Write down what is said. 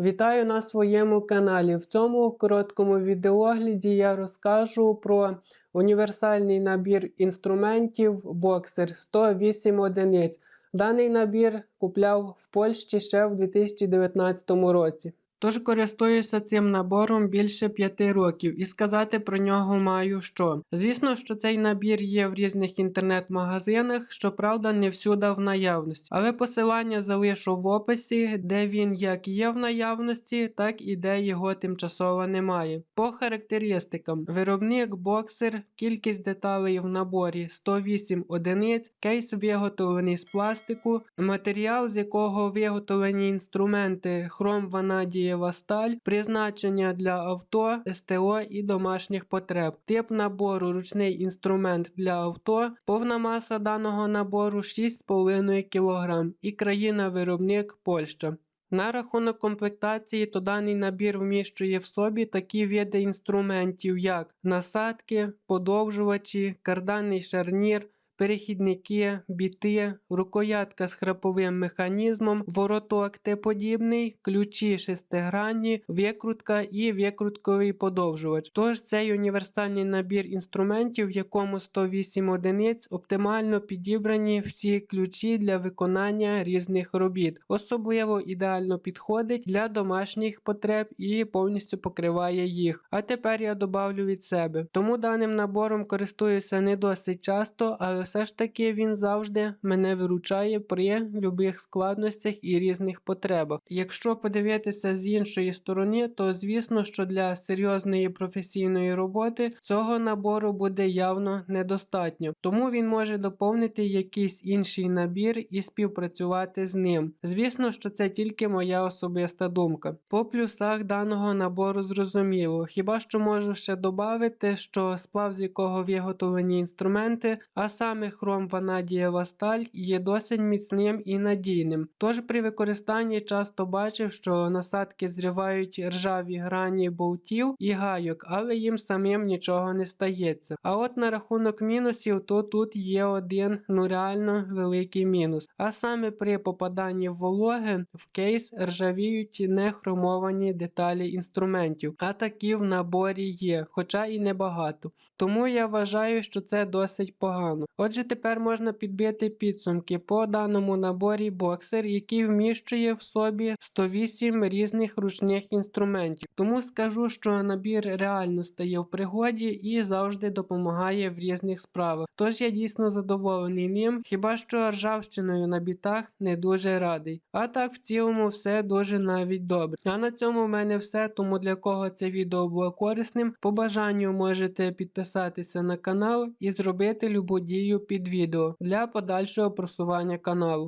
Вітаю на своєму каналі. В цьому короткому відеогляді я розкажу про універсальний набір інструментів Boxer 108 одиниць. Даний набір купляв в Польщі ще в 2019 році. Тож користуюся цим набором більше 5 років і сказати про нього маю що. Звісно, що цей набір є в різних інтернет-магазинах, щоправда, не всюди в наявності. Але посилання залишу в описі, де він як є в наявності, так і де його тимчасово немає. По характеристикам: виробник боксер, кількість деталей в наборі 108 одиниць, кейс виготовлений з пластику, матеріал, з якого виготовлені інструменти хром ванадієва сталь, призначення для авто, СТО і домашніх потреб. Тип набору ручний інструмент для авто, повна маса даного набору 6,5 кг і країна-виробник Польща. На рахунок комплектації, то даний набір вміщує в собі такі види інструментів, як насадки, подовжувачі, карданний шарнір, перехідники, біти, рукоятка з храповим механізмом, вороток Т-подібний, ключі шестигранні, викрутка і викрутковий подовжувач. Тож цей універсальний набір інструментів, в якому 108 одиниць, оптимально підібрані всі ключі для виконання різних робіт. Особливо ідеально підходить для домашніх потреб і повністю покриває їх. А тепер я добавлю від себе. Тому даним набором користуюся не досить часто, але все ж таки він завжди мене виручає при любих складностях і різних потребах. Якщо подивитися з іншої сторони, то звісно, що для серйозної професійної роботи цього набору буде явно недостатньо, тому він може доповнити якийсь інший набір і співпрацювати з ним. Звісно, що це тільки моя особиста думка. По плюсах даного набору зрозуміло, хіба що можу ще додати, що сплав з якого виготовлені інструменти, а саме хром ванадієва сталь є досить міцним і надійним. Тож при використанні часто бачив, що насадки зривають ржаві грані болтів і гайок, але їм самим нічого не стається. А от на рахунок мінусів, то тут є один ну реально великий мінус. А саме при попаданні вологи в кейс ржавіють нехромовані деталі інструментів, а такі в наборі є, хоча і небагато. Тому я вважаю, що це досить погано. Отже, тепер можна підбити підсумки по даному наборі боксер, який вміщує в собі 108 різних ручних інструментів. Тому скажу, що набір реально стає в пригоді і завжди допомагає в різних справах. Тож я дійсно задоволений ним, хіба що ржавчиною на бітах не дуже радий. А так в цілому все дуже навіть добре. А на цьому в мене все. Тому для кого це відео було корисним, по бажанню можете підписатися на канал і зробити любу дію під відео для подальшого просування каналу.